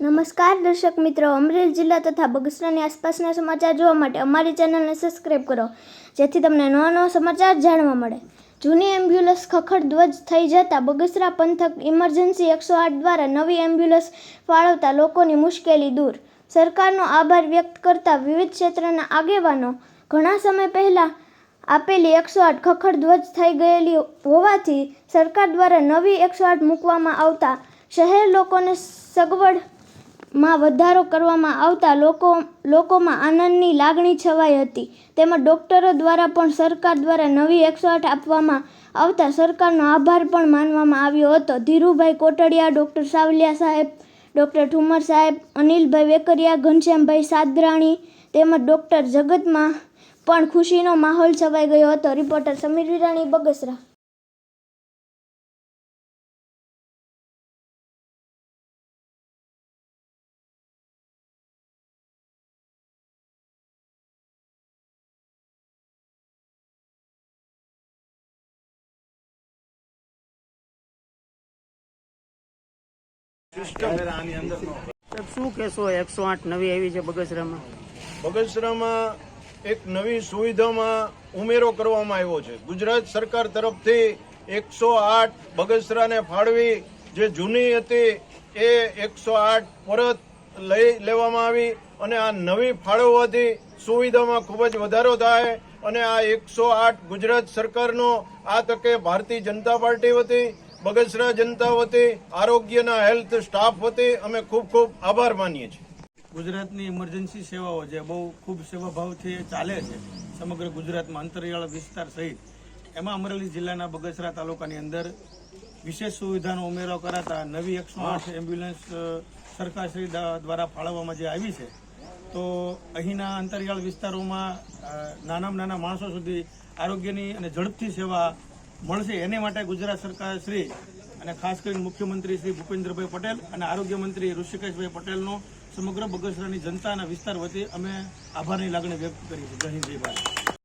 નમસ્કાર, દર્શક મિત્રો. અમરેલી જિલ્લા તથા બગસરાની આસપાસના સમાચાર જોવા માટે અમારી ચેનલને સબસ્ક્રાઈબ કરો, જેથી તમને નવા નવા સમાચાર જાણવા મળે. જૂની એમ્બ્યુલન્સ ખખડ ધ્વજ થઈ જતા બગસરા પંથક ઇમરજન્સી એકસો આઠ દ્વારા નવી એમ્બ્યુલન્સ ફાળવતા લોકોની મુશ્કેલી દૂર. સરકારનો આભાર વ્યક્ત કરતા વિવિધ ક્ષેત્રના આગેવાનો ઘણા સમય પહેલાં આપેલી એકસો આઠ ખખડ ધ્વજ થઈ ગયેલી હોવાથી સરકાર દ્વારા નવી એકસો આઠ મૂકવામાં આવતા શહેર લોકોને સગવડ માં વધારો કરવામાં આવતા લોકો, લોકોમાં આનંદની લાગણી છવાઈ હતી. તેમજ ડોક્ટરો દ્વારા પણ સરકાર દ્વારા નવી એકસો આઠ આપવામાં આવતા સરકારનો આભાર પણ માનવામાં આવ્યો હતો. ધીરુભાઈ કોટડિયા, ડૉક્ટર સાવલિયા સાહેબ, ડૉક્ટર ઠુમર સાહેબ, અનિલભાઈ વેકરિયા, ઘનશ્યામભાઈ સાદરાણી તેમજ ડૉક્ટર જગતમાં પણ ખુશીનો માહોલ છવાઈ ગયો હતો. રિપોર્ટર સમીર વિરાણી, બગસરા. સાહેબ શું કહેશો એકસો આઠ નવી આવી છે બગસરામાં? બગસરામાં એક નવી સુવિધામાં ઉમેરો કરવામાં આવ્યો છે. ગુજરાત સરકાર તરફથી એકસો આઠ બગસરાને ફાળવી જે જૂની હતી એ એકસો આઠ પરત લઈ લેવામાં આવી અને આ નવી ફાળવવાથી સુવિધામાં ખૂબ જ વધારો થાય અને આ એકસો આઠ ગુજરાત સરકારનો આ તકે ભારતીય જનતા પાર્ટી વતી બગસરા જનતા વતી, આરોગ્યના હેલ્થ સ્ટાફ વતી અમે ખૂબ ખૂબ આભાર માનીએ છીએ. ગુજરાતની ઇમરજન્સી સેવાઓ જે બહુ ખૂબ સેવાભાવથી ચાલે છે, સમગ્ર ગુજરાતમાં અંતરિયાળ વિસ્તાર સહિત, એમાં અમરેલી જિલ્લાના બગસરા તાલુકાની અંદર વિશેષ સુવિધાનો ઉમેરો કરાતા નવી એકસો આઠ એમ્બ્યુલન્સ સરકારશ્રી દ્વારા ફાળવવામાં જે આવી છે, તો અહીંના અંતરિયાળ વિસ્તારોમાં નાનામાં નાના માણસો સુધી આરોગ્યની અને ઝડપથી સેવા મળશે એને માટે ગુજરાત સરકાર શ્રી અને ખાસ કરીને મુખ્યમંત્રી શ્રી ભૂપેન્દ્રભાઈ પટેલ અને આરોગ્ય મંત્રી ઋષિકેશભાઈ પટેલનો સમગ્ર બગસરાની જનતા અને વિસ્તાર વતી અમે આભારની લાગણી વ્યક્ત કરી છે જય હિન્દ, જય ભારત.